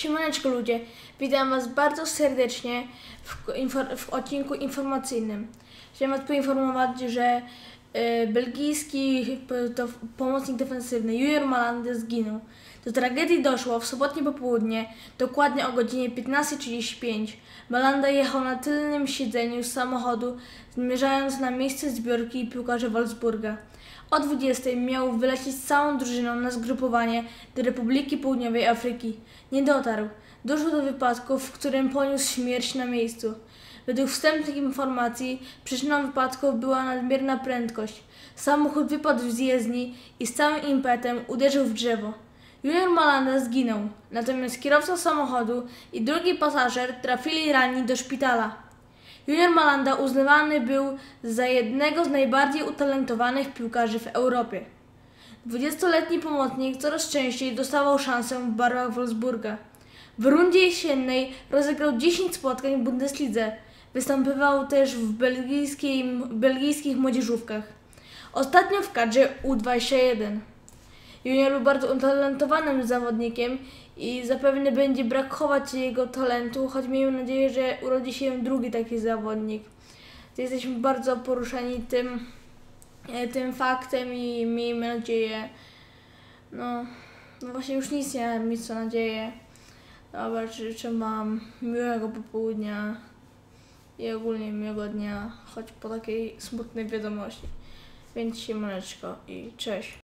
Siemaneczko ludzie, witam was bardzo serdecznie w, w odcinku informacyjnym. Chciałem was poinformować, że belgijski p- to, pomocnik defensywny Junior Malande zginął. Do tragedii doszło w sobotnie popołudnie, dokładnie o godzinie 15.35. Malanda jechał na tylnym siedzeniu z samochodu, zmierzając na miejsce zbiórki piłkarzy Wolfsburga. O 20 miał wylecieć z całą drużyną na zgrupowanie do Republiki Południowej Afryki. Nie dotarł. Doszło do wypadku, w którym poniósł śmierć na miejscu. Według wstępnych informacji przyczyną wypadku była nadmierna prędkość. Samochód wypadł z jezdni i z całym impetem uderzył w drzewo. Junior Malanda zginął, natomiast kierowca samochodu i drugi pasażer trafili ranni do szpitala. Junior Malanda uznawany był za jednego z najbardziej utalentowanych piłkarzy w Europie. 20-letni pomocnik coraz częściej dostawał szansę w barwach Wolfsburga. W rundzie jesiennej rozegrał 10 spotkań w Bundeslidze. Występował też w belgijskich młodzieżówkach. Ostatnio w kadrze U21. Junior był bardzo utalentowanym zawodnikiem i zapewne będzie brakować jego talentu, choć miejmy nadzieję, że urodzi się drugi taki zawodnik. Jesteśmy bardzo poruszeni tym, e, tym faktem i miejmy nadzieję, no, no właśnie już nic nie mam, nic co nadzieję. Dobra, życzę Wam miłego popołudnia i ogólnie miłego dnia, choć po takiej smutnej wiadomości. Więc siemaneczko i cześć.